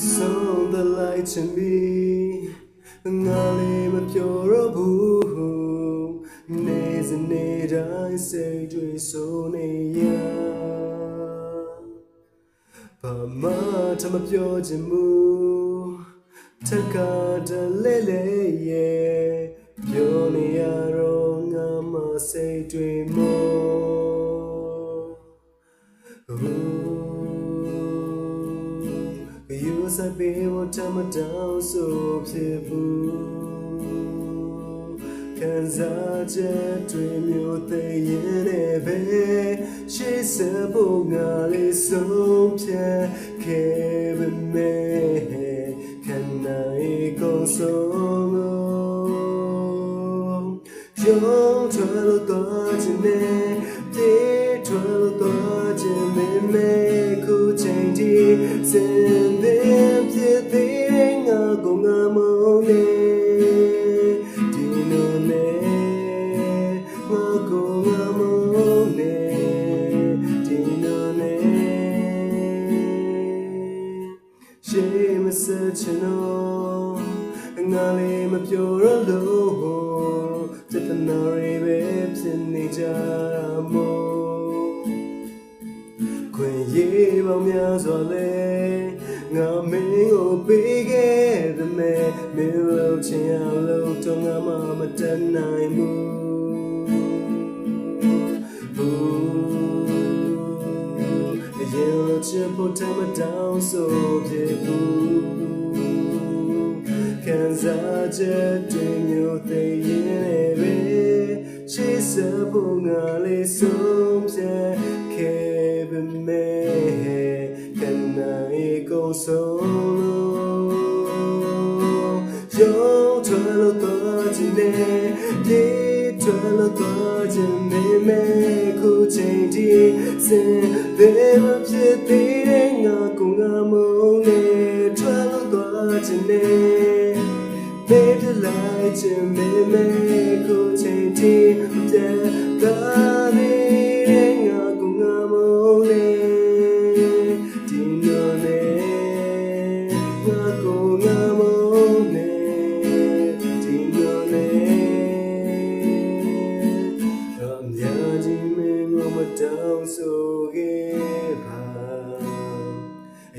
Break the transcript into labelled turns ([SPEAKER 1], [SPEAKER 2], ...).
[SPEAKER 1] ဆုံးသလိုက်ချင်ပြီငါလေးမပြောတော့ဘူးနေစနေတိုင်းစိတ်တွေစိုးနေရဘာမှထမပြောချင်ဘူးတက္ကတလဲလဲရဲ့ပြောနေရတော့ငါမစိတ်တွေမော You said be what time down so ဖြစ်ဘူးခံစားချက်တွေမျိုးသိရင်လည်းပဲရှေ့ဆက်ဖို့ငါလေးဆုံးဖြတ်ခဲ့ပေမဲ့ခံနိုင်ကုန်ဆုံးလို့ရုံးထွက်လို့တော့ခြင်းနဲ့ပြေးထွက်လို့တော့ခြင်းမေမေခုချိန်ထိ စင်သည်ဖြစ်သေးငါကိုငါမုန်းနေဒီလိုနဲ့ငါကိုငါမုန်းနေဒီလိုနဲ့ရှေးမစချင်တော့ငါလေးမပြောရလို့စတနာ ရီပဲဖြစ်နေကြတာမို့ခွင့်ရေးပေါင်းများစွာလဲငါမင်းကိုပေးခဲ့တဲ့မဲ့မင်းလို့ချင်ရလို့တော့ငါမှမတတ်နိုင်ဘူးဘူးရင်လို့ချစ်ဖို့တမတောင်းဆိုဖြစ်ဘူးခံစားချက်တွေမျိုးသိရင်လည်းပဲရှေ့ဆက် ဖို့ငါလေးဆုံးဖြတ်ခဲ့ပေမဲ့ခံနိုင်ကုန်ဆုံးလို့ရုံးထွက်လို့တော့ခြင်းနဲ့ပြေးထွက်လို့တော့ခြင်းမေမေခုချိန်ထိစင်သေးမဖြစ်သေးတဲ့ငါကငါမုန်းနေထွက်လို့တော့ခြင်းနဲ့ Baby like you made me go change it da ni